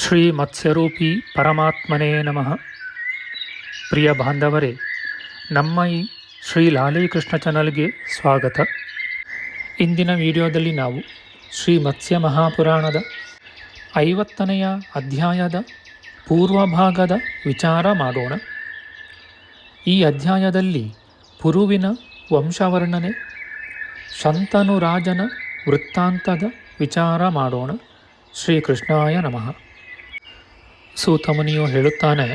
ಶ್ರೀ ಮತ್ಸ್ಯರೂಪಿ ಪರಮಾತ್ಮನೇ ನಮಃ. ಪ್ರಿಯ ಬಾಂಧವರೇ, ನಮ್ಮ ಈ ಶ್ರೀ ಲಾಲೀಕೃಷ್ಣ ಚಾನಲ್ಗೆ ಸ್ವಾಗತ. ಇಂದಿನ ವಿಡಿಯೋದಲ್ಲಿ ನಾವು ಶ್ರೀ ಮತ್ಸ್ಯ ಮಹಾಪುರಾಣದ ಐವತ್ತನೆಯ ಅಧ್ಯಾಯದ ಪೂರ್ವಭಾಗದ ವಿಚಾರ ಮಾಡೋಣ. ಈ ಅಧ್ಯಾಯದಲ್ಲಿ ಪುರುವಿನ ವಂಶವರ್ಣನೆ, ಶಂತನುರಾಜನ ವೃತ್ತಾಂತದ ವಿಚಾರ ಮಾಡೋಣ. ಶ್ರೀಕೃಷ್ಣಾಯ ನಮಃ. ಸೂತಮುನಿಯು ಹೇಳುತ್ತಾನೆ,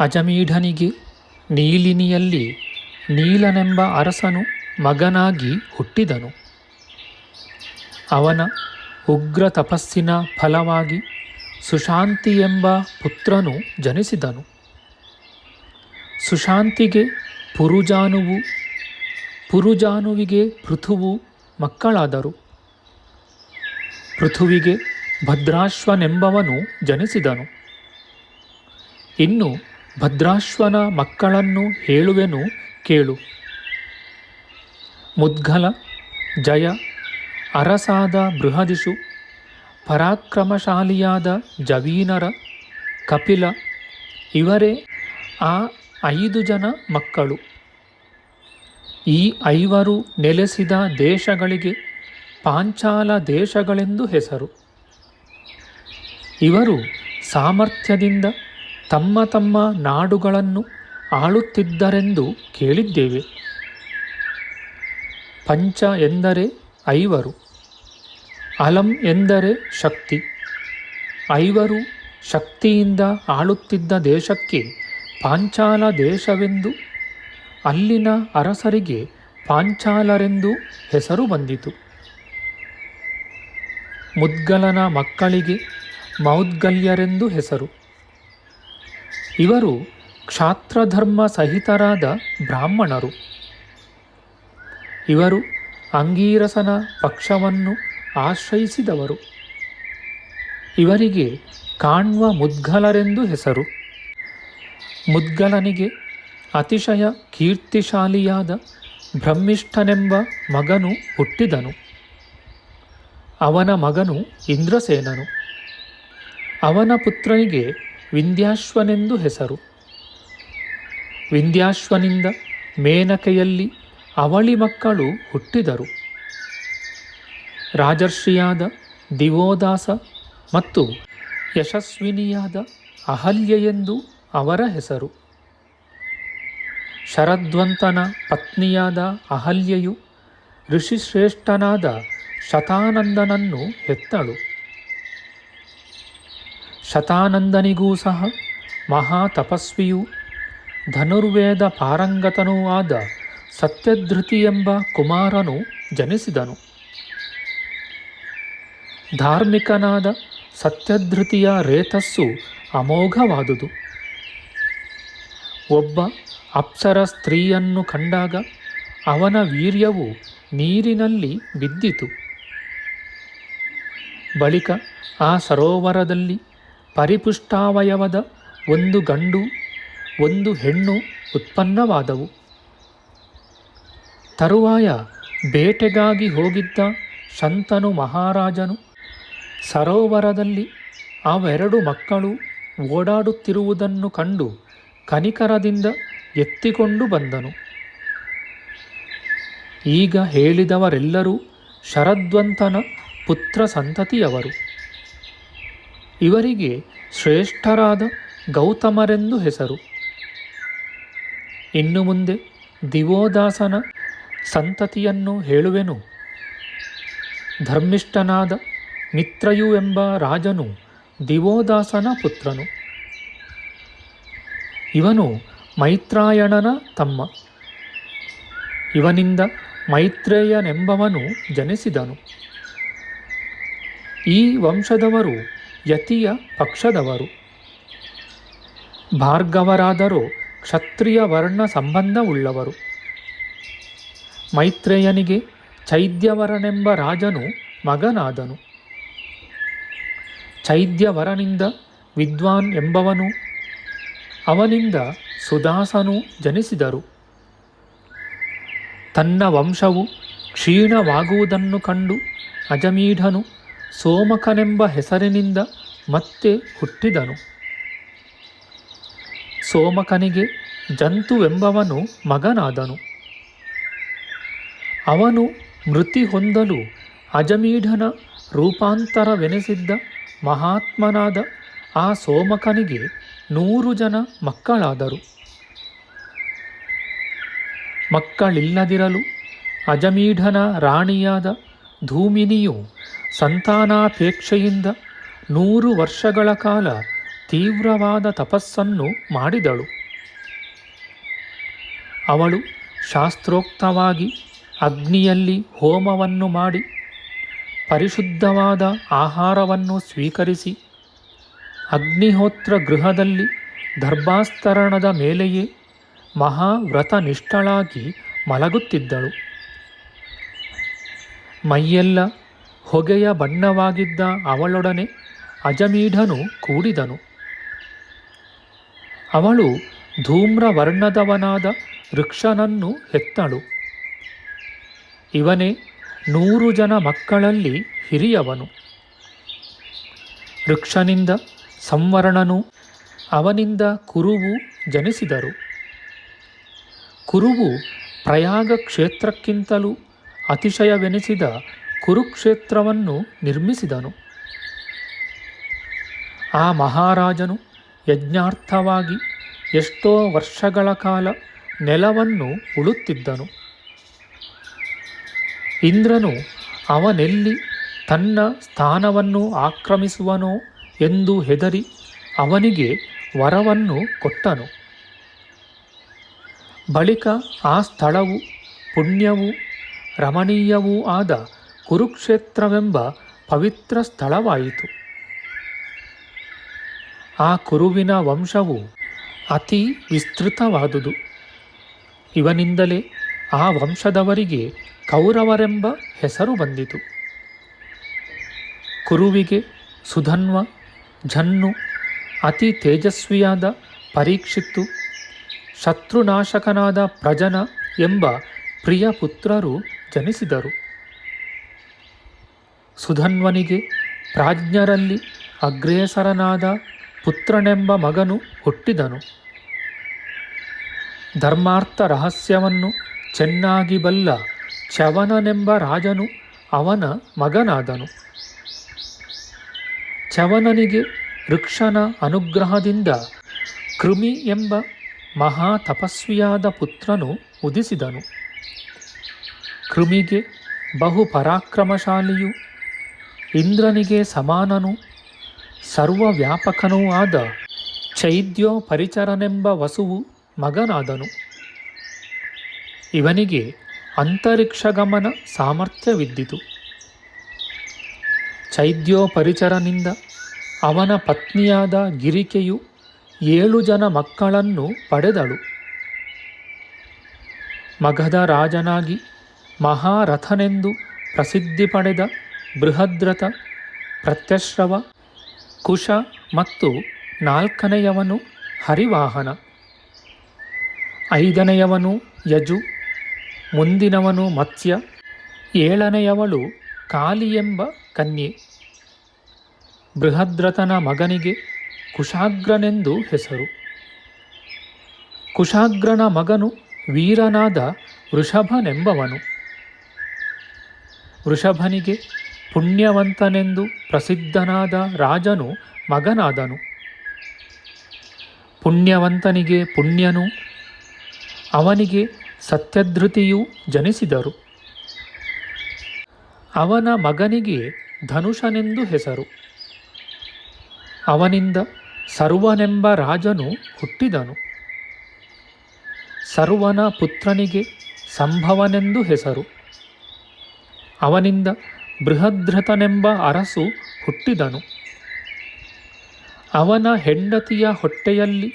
ಅಜಮೀಢನಿಗೆ ನೀಲಿನಿಯಲ್ಲಿ ನೀಲನೆಂಬ ಅರಸನು ಮಗನಾಗಿ ಹುಟ್ಟಿದನು. ಅವನ ಉಗ್ರ ತಪಸ್ಸಿನ ಫಲವಾಗಿ ಸುಶಾಂತಿ ಎಂಬ ಪುತ್ರನು ಜನಿಸಿದನು. ಸುಶಾಂತಿಗೆ ಪುರುಜಾನುವು, ಪುರುಜಾನುವಿಗೆ ಪೃಥುವು ಮಕ್ಕಳಾದರು. ಪೃಥುವಿಗೆ ಭದ್ರಾಶ್ವನೆಂಬವನು ಜನಿಸಿದನು. ಇನ್ನು ಭದ್ರಾಶ್ವನ ಮಕ್ಕಳನ್ನು ಹೇಳುವೆನು ಕೇಳು. ಮುದ್ಗಲ ಜಯ, ಅರಸಾದ ಬೃಹದಿಶು, ಪರಾಕ್ರಮಶಾಲಿಯಾದ ಜವೀನರ, ಕಪಿಲ, ಇವರೇ ಆ ಐದು ಜನ ಮಕ್ಕಳು. ಈ ಐವರು ನೆಲೆಸಿದ ದೇಶಗಳಿಗೆ ಪಾಂಚಾಲ ದೇಶಗಳೆಂದು ಹೆಸರು. ಇವರು ಸಾಮರ್ಥ್ಯದಿಂದ ತಮ್ಮ ತಮ್ಮ ನಾಡುಗಳನ್ನು ಆಳುತ್ತಿದ್ದರೆಂದು ಕೇಳಿದ್ದೇವೆ. ಪಂಚ ಎಂದರೆ ಐವರು, ಅಲಂ ಎಂದರೆ ಶಕ್ತಿ. ಐವರು ಶಕ್ತಿಯಿಂದ ಆಳುತ್ತಿದ್ದ ದೇಶಕ್ಕೆ ಪಾಂಚಾಲ ದೇಶವೆಂದು, ಅಲ್ಲಿನ ಅರಸರಿಗೆ ಪಾಂಚಾಲರೆಂದು ಹೆಸರು ಬಂದಿತು. ಮುದ್ಗಲನ ಮಕ್ಕಳಿಗೆ ಮೌದ್ಗಲ್ಯರೆಂದು ಹೆಸರು. ಇವರು ಕ್ಷಾತ್ರಧರ್ಮ ಸಹಿತರಾದ ಬ್ರಾಹ್ಮಣರು. ಇವರು ಅಂಗೀರಸನ ಪಕ್ಷವನ್ನು ಆಶ್ರಯಿಸಿದವರು. ಇವರಿಗೆ ಕಾಣ್ವ ಮುದ್ಗಲರೆಂದು ಹೆಸರು. ಮುದ್ಗಲನಿಗೆ ಅತಿಶಯ ಕೀರ್ತಿಶಾಲಿಯಾದ ಬ್ರಹ್ಮಿಷ್ಠನೆಂಬ ಮಗನು ಹುಟ್ಟಿದನು. ಅವನ ಮಗನು ಇಂದ್ರಸೇನನು. ಅವನ ಪುತ್ರನಿಗೆ ವಿಂಧ್ಯಾಶ್ವನೆಂದು ಹೆಸರು. ವಿಂಧ್ಯಾಶ್ವನಿಂದ ಮೇನಕೆಯಲ್ಲಿ ಅವಳಿ ಮಕ್ಕಳು ಹುಟ್ಟಿದರು. ರಾಜರ್ಷಿಯಾದ ದಿವೋದಾಸ ಮತ್ತು ಯಶಸ್ವಿನಿಯಾದ ಅಹಲ್ಯ ಎಂದು ಅವರ ಹೆಸರು. ಶರದ್ವಂತನ ಪತ್ನಿಯಾದ ಅಹಲ್ಯೆಯು ಋಷಿಶ್ರೇಷ್ಠನಾದ ಶತಾನಂದನನ್ನು ಹೆತ್ತಳು. ಶತಾನಂದನಿಗೂ ಸಹ ಮಹಾ ತಪಸ್ವಿಯೂ ಧನುರ್ವೇದ ಪಾರಂಗತನೂ ಆದ ಸತ್ಯಧೃತಿ ಎಂಬ ಕುಮಾರನು ಜನಿಸಿದನು. ಧಾರ್ಮಿಕನಾದ ಸತ್ಯಧೃತಿಯ ರೇತಸ್ಸು ಅಮೋಘವಾದುದು. ಒಬ್ಬ ಅಪ್ಸರ ಸ್ತ್ರೀಯನ್ನು ಕಂಡಾಗ ಅವನ ವೀರ್ಯವು ನೀರಿನಲ್ಲಿ ಬಿದ್ದಿತು. ಬಳಿಕ ಆ ಸರೋವರದಲ್ಲಿ ಪರಿಪುಷ್ಟಾವಯವದ ಒಂದು ಗಂಡು, ಒಂದು ಹೆಣ್ಣು ಉತ್ಪನ್ನವಾದವು. ತರುವಾಯ ಬೇಟೆಗಾಗಿ ಹೋಗಿದ್ದ ಶಂತನು ಮಹಾರಾಜನು ಸರೋವರದಲ್ಲಿ ಅವೆರಡು ಮಕ್ಕಳು ಓಡಾಡುತ್ತಿರುವುದನ್ನು ಕಂಡು ಕನಿಕರದಿಂದ ಎತ್ತಿಕೊಂಡು ಬಂದನು. ಈಗ ಹೇಳಿದವರೆಲ್ಲರೂ ಶರದ್ವಂತನ ಪುತ್ರ ಸಂತತಿಯವರು. ಇವರಿಗೆ ಶ್ರೇಷ್ಠರಾದ ಗೌತಮರೆಂದು ಹೆಸರು. ಇನ್ನು ಮುಂದೆ ದಿವೋದಾಸನ ಸಂತತಿಯನ್ನು ಹೇಳುವೆನು. ಧರ್ಮಿಷ್ಠನಾದ ಮಿತ್ರಯು ಎಂಬ ರಾಜನು ದಿವೋದಾಸನ ಪುತ್ರನು. ಇವನು ಮೈತ್ರಾಯಣನ ತಮ್ಮ. ಇವನಿಂದ ಮೈತ್ರೇಯನೆಂಬವನು ಜನಿಸಿದನು. ಈ ವಂಶದವರು ಯತಿಯ ಪಕ್ಷದವರು. ಭಾರ್ಗವರಾದರೂ ಕ್ಷತ್ರಿಯ ವರ್ಣ ಸಂಬಂಧವುಳ್ಳವರು ಮೈತ್ರೇಯನಿಗೆ ಚೈದ್ಯವರನೆಂಬ ರಾಜನು ಮಗನಾದನು. ಚೈದ್ಯವರನಿಂದ ವಿದ್ವಾನ್ ಎಂಬವನು, ಅವನಿಂದ ಸುದಾಸನು ಜನಿಸಿದರು. ತನ್ನ ವಂಶವು ಕ್ಷೀಣವಾಗುವುದನ್ನು ಕಂಡು ಅಜಮೀಢನು ಸೋಮಕನೆಂಬ ಹೆಸರಿನಿಂದ ಮತ್ತೆ ಹುಟ್ಟಿದನು. ಸೋಮಕನಿಗೆ ಜಂತುವೆಂಬವನು ಮಗನಾದನು. ಅವನು ಮೃತಿ ಹೊಂದಲು ಅಜಮೀಢನ ರೂಪಾಂತರವೆನಿಸಿದ್ದ ಮಹಾತ್ಮನಾದ ಆ ಸೋಮಕನಿಗೆ ನೂರು ಜನ ಮಕ್ಕಳಾದರು. ಮಕ್ಕಳಿಲ್ಲದಿರಲು ಅಜಮೀಢನ ರಾಣಿಯಾದ ಧೂಮಿನಿಯು ಸಂತಾನಾಪೇಕ್ಷೆಯಿಂದ ನೂರು ವರ್ಷಗಳ ಕಾಲ ತೀವ್ರವಾದ ತಪಸ್ಸನ್ನು ಮಾಡಿದಳು. ಅವಳು ಶಾಸ್ತ್ರೋಕ್ತವಾಗಿ ಅಗ್ನಿಯಲ್ಲಿ ಹೋಮವನ್ನು ಮಾಡಿ ಪರಿಶುದ್ಧವಾದ ಆಹಾರವನ್ನು ಸ್ವೀಕರಿಸಿ ಅಗ್ನಿಹೋತ್ರ ಗೃಹದಲ್ಲಿ ದರ್ಭಾಸ್ತರಣದ ಮೇಲೆಯೇ ಮಹಾವ್ರತನಿಷ್ಠಳಾಗಿ ಮಲಗುತ್ತಿದ್ದಳು. ಮೈಯೆಲ್ಲ ಹೊಗೆಯ ಬಣ್ಣವಾಗಿದ್ದ ಅವಳೊಡನೆ ಅಜಮೀಢನು ಕೂಡಿದನು. ಅವಳು ಧೂಮ್ರವರ್ಣದವನಾದ ವೃಕ್ಷನನ್ನು ಹೆತ್ತಳು. ಇವನೇ ನೂರು ಜನ ಮಕ್ಕಳಲ್ಲಿ ಹಿರಿಯವನು. ವೃಕ್ಷನಿಂದ ಸಂವರ್ಣನು, ಅವನಿಂದ ಕುರುವು ಜನಿಸಿದರು. ಕುರುವು ಪ್ರಯಾಗ ಕ್ಷೇತ್ರಕ್ಕಿಂತಲೂ ಅತಿಶಯವೆನಿಸಿದ ಕುರುಕ್ಷೇತ್ರವನ್ನು ನಿರ್ಮಿಸಿದನು. ಆ ಮಹಾರಾಜನು ಯಜ್ಞಾರ್ಥವಾಗಿ ಎಷ್ಟೋ ವರ್ಷಗಳ ಕಾಲ ನೆಲವನ್ನು ಉಳುತ್ತಿದ್ದನು. ಇಂದ್ರನು ಅವನೆಲ್ಲಿ ತನ್ನ ಸ್ಥಾನವನ್ನು ಆಕ್ರಮಿಸುವನೋ ಎಂದು ಹೆದರಿ ಅವನಿಗೆ ವರವನ್ನು ಕೊಟ್ಟನು. ಬಳಿಕ ಆ ಸ್ಥಳವು ಪುಣ್ಯವೂ ರಮಣೀಯವೂ ಆದ ಕುರುಕ್ಷೇತ್ರವೆಂಬ ಪವಿತ್ರ ಸ್ಥಳವಾಯಿತು. ಆ ಕುರುವಿನ ವಂಶವು ಅತಿ ವಿಸ್ತೃತವಾದುದು. ಇವನಿಂದಲೇ ಆ ವಂಶದವರಿಗೆ ಕೌರವರೆಂಬ ಹೆಸರು ಬಂದಿತು. ಕುರುವಿಗೆ ಸುಧನ್ವ ಜನ್ನು ಅತಿ ತೇಜಸ್ವಿಯಾದ ಪರೀಕ್ಷಿತ್ತು, ಶತ್ರುನಾಶಕನಾದ ಪ್ರಜನ ಎಂಬ ಪ್ರಿಯ ಪುತ್ರರು ಜನಿಸಿದರು. ಸುಧನ್ವನಿಗೆ ಪ್ರಾಜ್ಞರಲ್ಲಿ ಅಗ್ರೇಸರನಾದ ಪುತ್ರನೆಂಬ ಮಗನು ಹುಟ್ಟಿದನು. ಧರ್ಮಾರ್ಥ ರಹಸ್ಯವನ್ನು ಚೆನ್ನಾಗಿ ಬಲ್ಲ ಚವನನೆಂಬ ರಾಜನು ಅವನ ಮಗನಾದನು. ಚವನನಿಗೆ ವೃಕ್ಷನ ಅನುಗ್ರಹದಿಂದ ಕೃಮಿ ಎಂಬ ಮಹಾ ತಪಸ್ವಿಯಾದ ಪುತ್ರನು ಉದಿಸಿದನು. ಕೃಮಿಗೆ ಬಹು ಪರಾಕ್ರಮಶಾಲಿಯು ಇಂದ್ರನಿಗೆ ಸಮಾನನು, ಸರ್ವವ್ಯಾಪಕನೂ ಆದ ಚೈದ್ಯೋ ಪರಿಚರನೆಂಬ ವಸುವು ಮಗನಾದನು. ಇವನಿಗೆ ಅಂತರಿಕ್ಷಗಮನ ಸಾಮರ್ಥ್ಯವಿದ್ದಿತು. ಚೈದ್ಯೋಪರಿಚರನಿಂದ ಅವನ ಪತ್ನಿಯಾದ ಗಿರಿಕೆಯು ಏಳು ಜನ ಮಕ್ಕಳನ್ನು ಪಡೆದಳು. ಮಗಧ ರಾಜನಾಗಿ ಮಹಾರಥನೆಂದು ಪ್ರಸಿದ್ಧಿ ಪಡೆದ ಬೃಹದ್ರಥ, ಪ್ರತ್ಯಶ್ರವ, ಕುಶ ಮತ್ತು ನಾಲ್ಕನೆಯವನು ಹರಿವಾಹನ. ಐದನೆಯವನು ಯಜು, ಮುಂದಿನವನು ಮತ್ಸ್ಯ, ಏಳನೆಯವಳು ಎಂಬ ಕನ್ಯೆ. ಬೃಹದ್ರಥನ ಮಗನಿಗೆ ಕುಶಾಗ್ರನೆಂದು ಹೆಸರು. ಕುಶಾಗ್ರನ ಮಗನು ವೀರನಾದ ವೃಷಭನೆಂಬವನು. ವೃಷಭನಿಗೆ ಪುಣ್ಯವಂತನೆಂದು ಪ್ರಸಿದ್ಧನಾದ ರಾಜನು ಮಗನಾದನು. ಪುಣ್ಯವಂತನಿಗೆ ಪುಣ್ಯನು, ಅವನಿಗೆ ಸತ್ಯಧೃತಿಯು ಜನಿಸಿದರು. ಅವನ ಮಗನಿಗೆ ಧನುಷನೆಂದು ಹೆಸರು. ಅವನಿಂದ ಸರ್ವನೆಂಬ ರಾಜನು ಹುಟ್ಟಿದನು. ಸರ್ವನ ಪುತ್ರನಿಗೆ ಸಂಭವನೆಂದು ಹೆಸರು. ಅವನಿಂದ ಬೃಹದ್ರಥನೆಂಬ ಅರಸು ಹುಟ್ಟಿದನು. ಅವನ ಹೆಂಡತಿಯ ಹೊಟ್ಟೆಯಲ್ಲಿ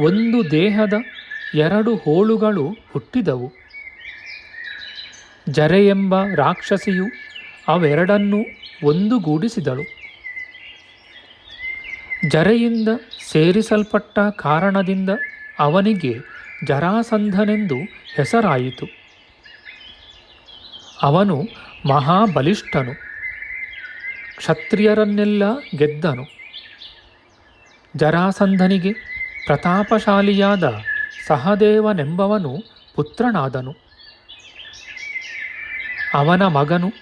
ಒಂದು ದೇಹದ ಎರಡು ಹೋಳುಗಳು ಹುಟ್ಟಿದವು. ಜರೆ ಎಂಬ ರಾಕ್ಷಸಿಯು ಅವೆರಡನ್ನೂ ಒಂದುಗೂಡಿಸಿದಳು. ಜರೆಯಿಂದ ಸೇರಿಸಲ್ಪಟ್ಟ ಕಾರಣದಿಂದ ಅವನಿಗೆ ಜರಾಸಂಧನೆಂದು ಹೆಸರಾಯಿತು. ಅವನು ಮಹಾಬಲಿಷ್ಠನು. ಕ್ಷತ್ರಿಯರನ್ನೆಲ್ಲ ಗೆದ್ದನು. ಜರಾಸಂಧನಿಗೆ ಪ್ರತಾಪಶಾಲಿಯಾದ ಸಹದೇವನೆಂಬವನು ಪುತ್ರನಾದನು. ಅವನ ಮಗನು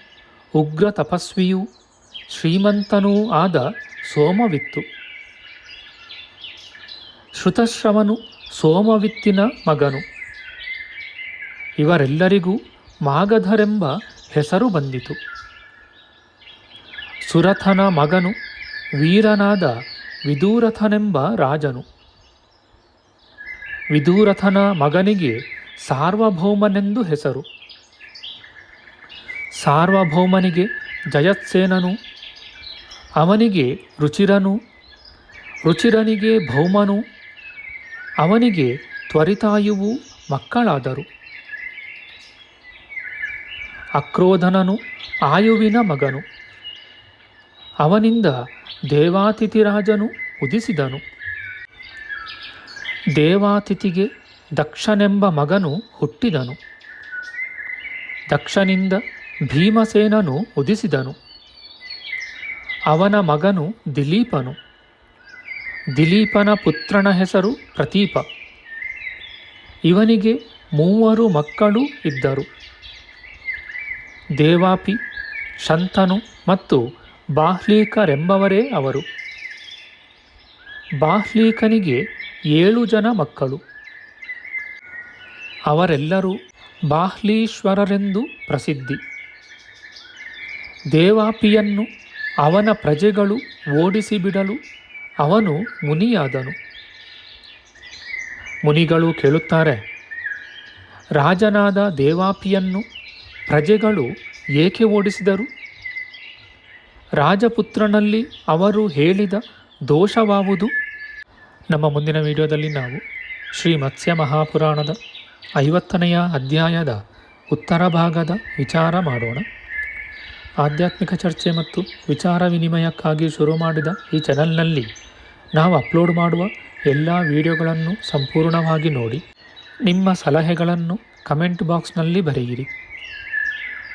ಉಗ್ರ ತಪಸ್ವಿಯೂ ಶ್ರೀಮಂತನೂ ಆದ ಸೋಮವಿತ್ತು. ಶ್ರುತಶ್ರವನು ಸೋಮವಿತ್ತಿನ ಮಗನು. ಇವರೆಲ್ಲರಿಗೂ ಮಾಗಧರೆಂಬ ಹೆಸರು ಬಂದಿತು. ಸುರಥನ ಮಗನು ವೀರನಾದ ವಿದೂರಥನೆಂಬ ರಾಜನು. ವಿದೂರಥನ ಮಗನಿಗೆ ಸಾರ್ವಭೌಮನೆಂದು ಹೆಸರು. ಸಾರ್ವಭೌಮನಿಗೆ ಜಯತ್ಸೇನನು. ಅವನಿಗೆ ರುಚಿರನು. ರುಚಿರನಿಗೆ ಭೌಮನು. ಅವನಿಗೆ ತ್ವರಿತಾಯುವು ಮಕ್ಕಳಾದರು. ಅಕ್ರೋಧನನು, ಆಯುವಿನ ಮಗನು. ಅವನಿಂದ ದೇವಾತಿಥಿರಾಜನು ಉದಿಸಿದನು. ದೇವಾತಿಥಿಗೆ ದಕ್ಷನೆಂಬ ಮಗನು ಹುಟ್ಟಿದನು. ದಕ್ಷನಿಂದ ಭೀಮಸೇನನು ಉದಿಸಿದನು. ಅವನ ಮಗನು ದಿಲೀಪನು. ದಿಲೀಪನ ಪುತ್ರನ ಹೆಸರು ಪ್ರತೀಪ. ಇವನಿಗೆ ಮೂವರು ಮಕ್ಕಳು ಇದ್ದರು. ದೇವಾಪಿ, ಶಂತನು ಮತ್ತು ಬಾಹ್ಲೀಕರೆಂಬವರೇ ಅವರು. ಬಾಹ್ಲೀಕನಿಗೆ ಏಳು ಜನ ಮಕ್ಕಳು. ಅವರೆಲ್ಲರೂ ಬಾಹ್ಲೀಶ್ವರರೆಂದು ಪ್ರಸಿದ್ಧಿ. ದೇವಾಪಿಯನ್ನು ಅವನ ಪ್ರಜೆಗಳು ಓಡಿಸಿಬಿಡಲು ಅವನು ಮುನಿಯಾದನು. ಮುನಿಗಳು ಕೇಳುತ್ತಾರೆ, ರಾಜನಾದ ದೇವಾಪಿಯನ್ನು ಪ್ರಜೆಗಳು ಏಕೆ ಓಡಿಸಿದರು? ರಾಜಪುತ್ರನಲ್ಲಿ ಅವರು ಹೇಳಿದ ದೋಷವಾವುದು? ನಮ್ಮ ಮುಂದಿನ ವಿಡಿಯೋದಲ್ಲಿ ನಾವು ಶ್ರೀ ಮತ್ಸ್ಯ ಮಹಾಪುರಾಣದ ಐವತ್ತನೆಯ ಅಧ್ಯಾಯದ ಉತ್ತರ ಭಾಗದ ವಿಚಾರ ಮಾಡೋಣ. ಆಧ್ಯಾತ್ಮಿಕ ಚರ್ಚೆ ಮತ್ತು ವಿಚಾರ ವಿನಿಮಯಕ್ಕಾಗಿ ಶುರು ಮಾಡಿದ ಈ ಚಾನಲ್ನಲ್ಲಿ ನಾವು ಅಪ್ಲೋಡ್ ಮಾಡುವ ಎಲ್ಲ ವಿಡಿಯೋಗಳನ್ನು ಸಂಪೂರ್ಣವಾಗಿ ನೋಡಿ. ನಿಮ್ಮ ಸಲಹೆಗಳನ್ನು ಕಮೆಂಟ್ ಬಾಕ್ಸ್ನಲ್ಲಿ ಬರೆಯಿರಿ.